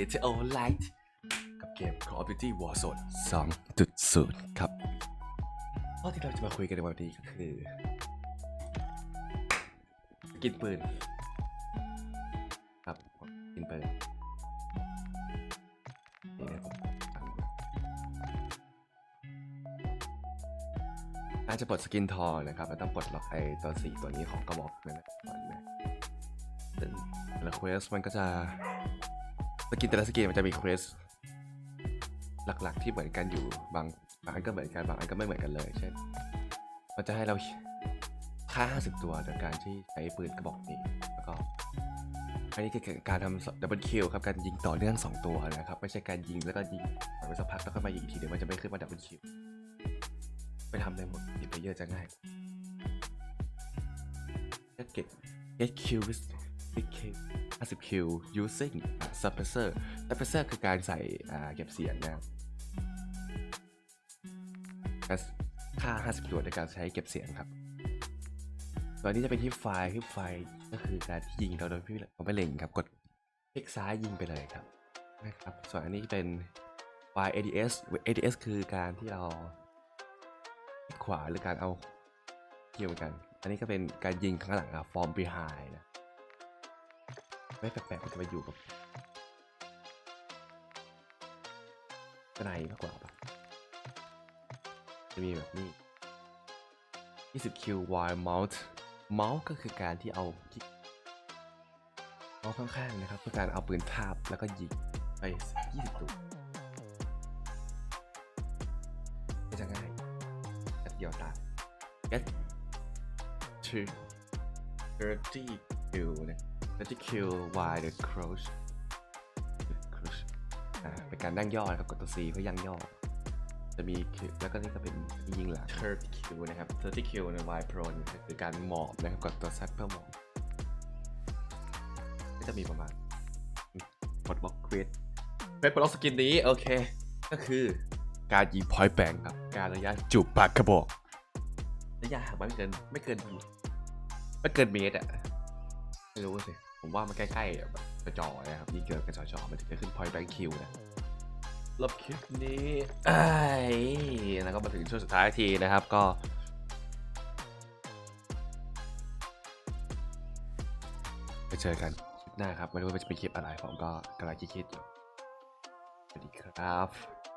GTA Light กับเกม Call of Duty Warzone 2.0 ครับข้อที่เราจะมาคุยกันในวันนี้ก็คือ กินปืน ครับ กินปืนอาจจะปลดสกินทองนะครับเราต้องปลดล็อกไอตัวสีตัวนี้ของกระบอกนั่นนะก่อนนะแต่ละเควสมันก็จะ สกินแต่ละสกินมันจะมีเควสหลักๆที่เหมือนกันอยู่บางบางอันก็เหมือนกันบางอันก็ไม่เหมือนกันเลย เช่น มันจะให้เราค่า50 ตัวจากการที่ใช้ปืนกระบอกนี้แล้วก็อันนี้คือการทำดับเบิลคิลครับการยิงต่อเนื่อง2ตัวนะครับไม่ใช่การยิงแล้วก็ยิงไปสักพักแล้วก็มายิงอีกทีเดี๋ยวมันจะไม่ขึ้นมาดับเบิลคิลไปทำในหมดดิเพเยอร์จะง่ายเก็บ get curious 50Q using suppressor suppressor คือการใส่เก็บเสียงนะครับค่า 50 หน่วในการใช้เก็บเสียงครับ ตอนนี้จะเป็นที่ไฟล์ที่ไฟล์ก็คือการที่ยิงเราโดยพี่เราไม่เล็งครับ กดคลิกซ้ายยิงไปเลยครับนะครับ ส่วนอันนี้เป็นไฟล์ ADS ADS คือการที่เราขวาหรือการเอาเกี่ยวกัน อันนี้ก็เป็นการยิงข้างหลังอะ form behind นะ ไม่แปลกๆมันจะมาอยู่กับกระไนมากกว่าปะจะมีแบบนี้20คิว while mount mount ก็คือการที่เอาเมาส์ข้างๆนะครับเพื่อการเอาปืนทาบแล้วก็ยิงไป 20 ตัวก็จะง่ายแป๊บเดียวตาย get to 30 kill นะ 30 kill while the crouch crouch อ่าเป็นการนั่งย่อนะครับกดตัว C เพื่อยั่งย่อ จะมีแล้วก็นี่ก็เป็นยิงหลัง30คิวนะครับ30คิวใน Y Pro นี่คือการหมอบนะครับกดตัวซักเพื่อหมอบก็จะมีประมาณกดบล็อกเควสเควสปลดล็อกสกินนี้ โอเค ก็คือการยิงพอยต์แบงครับ การระยะจูบปากกระบอกระยะห่างไม่เกินไม่เกินไม่เกินเมตรอะไม่รู้สิ ผมว่ามันใกล้ๆแบบกระจอนะครับยิ่เกินกระจอจอมันถึงจะขึ้นพอยต์แบงคิวนะลบคลิปนี้ไอ้แล้วก็มาถึงช่วงสุดท้ายทีนะครับก็ไปเจอกันคลิปหน้าครับไม่รู้ว่าจะเป็นคลิปอะไรผมก็กำลังคิดๆอยู่สวัสดีครับ